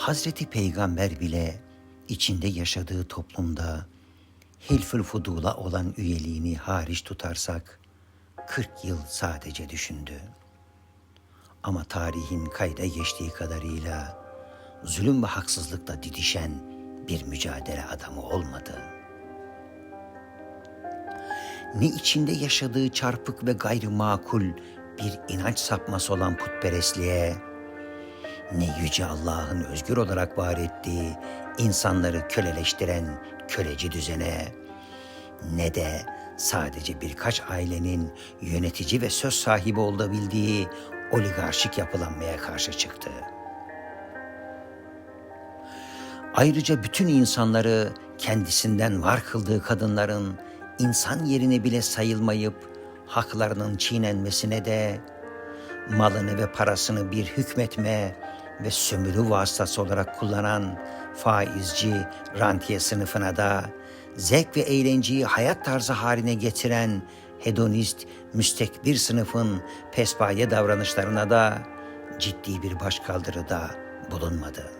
Hazreti Peygamber bile içinde yaşadığı toplumda Hilfül Fudul'a olan üyeliğini hariç tutarsak 40 yıl sadece düşündü. Ama tarihin kayda geçtiği kadarıyla zulüm ve haksızlıkla didişen bir mücadele adamı olmadı. Ne içinde yaşadığı çarpık ve gayrimakul bir inanç sapması olan putperestliğe, ne yüce Allah'ın özgür olarak var ettiği insanları köleleştiren köleci düzene, ne de sadece birkaç ailenin yönetici ve söz sahibi olabildiği oligarşik yapılanmaya karşı çıktı. Ayrıca bütün insanları kendisinden var kıldığı kadınların insan yerine bile sayılmayıp haklarının çiğnenmesine de malını ve parasını bir hükmetme ve sömürü vasıtası olarak kullanan faizci, rantiye sınıfına da zevk ve eğlenceyi hayat tarzı haline getiren hedonist, müstekbir sınıfın pespaye davranışlarına da ciddi bir başkaldırıda bulunmadı.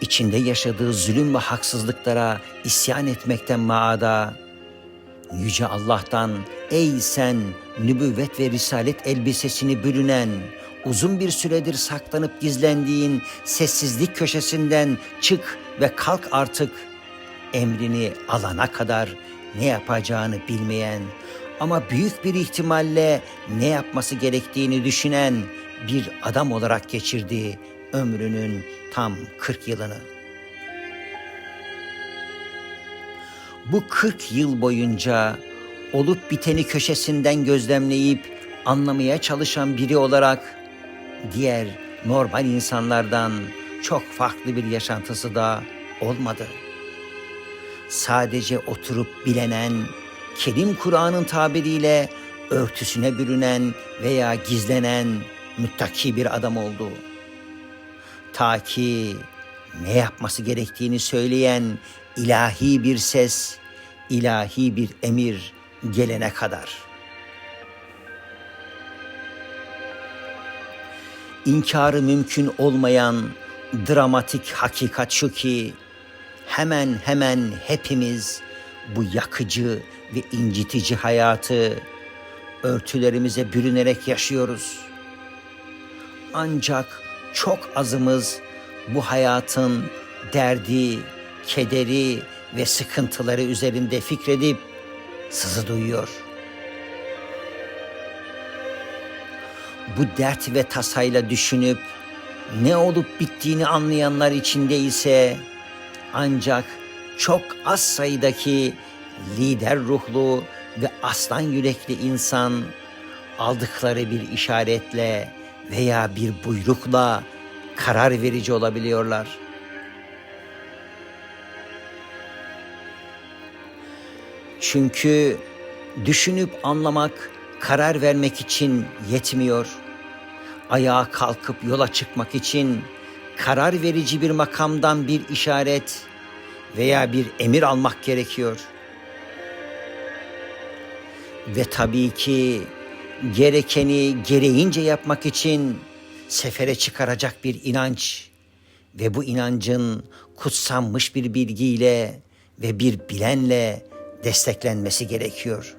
İçinde yaşadığı zulüm ve haksızlıklara isyan etmekten maada, Yüce Allah'tan ey sen nübüvvet ve risalet elbisesini bürünen, uzun bir süredir saklanıp gizlendiğin sessizlik köşesinden çık ve kalk artık. Emrini alana kadar ne yapacağını bilmeyen ama büyük bir ihtimalle ne yapması gerektiğini düşünen bir adam olarak geçirdi ömrünün tam 40 yılını. Bu 40 yıl boyunca olup biteni köşesinden gözlemleyip anlamaya çalışan biri olarak diğer normal insanlardan çok farklı bir yaşantısı da olmadı. Sadece oturup bilenen, Kerim Kur'an'ın tabiriyle örtüsüne bürünen veya gizlenen müttaki bir adam oldu. Ta ki ne yapması gerektiğini söyleyen ilahi bir ses, ilahi bir emir gelene kadar. İnkarı mümkün olmayan dramatik hakikat şu ki hemen hemen hepimiz bu yakıcı ve incitici hayatı örtülerimize bürünerek yaşıyoruz. Ancak çok azımız bu hayatın derdi, kederi ve sıkıntıları üzerinde fikredip sızı duyuyor. Bu dert ve tasayla düşünüp ne olup bittiğini anlayanlar içinde ise ancak çok az sayıdaki lider ruhlu ve aslan yürekli insan aldıkları bir işaretle veya bir buyrukla karar verici olabiliyorlar. Çünkü düşünüp anlamak, karar vermek için yetmiyor. Ayağa kalkıp yola çıkmak için karar verici bir makamdan bir işaret veya bir emir almak gerekiyor. Ve tabii ki gerekeni gereğince yapmak için sefere çıkaracak bir inanç ve bu inancın kutsanmış bir bilgiyle ve bir bilenle desteklenmesi gerekiyor.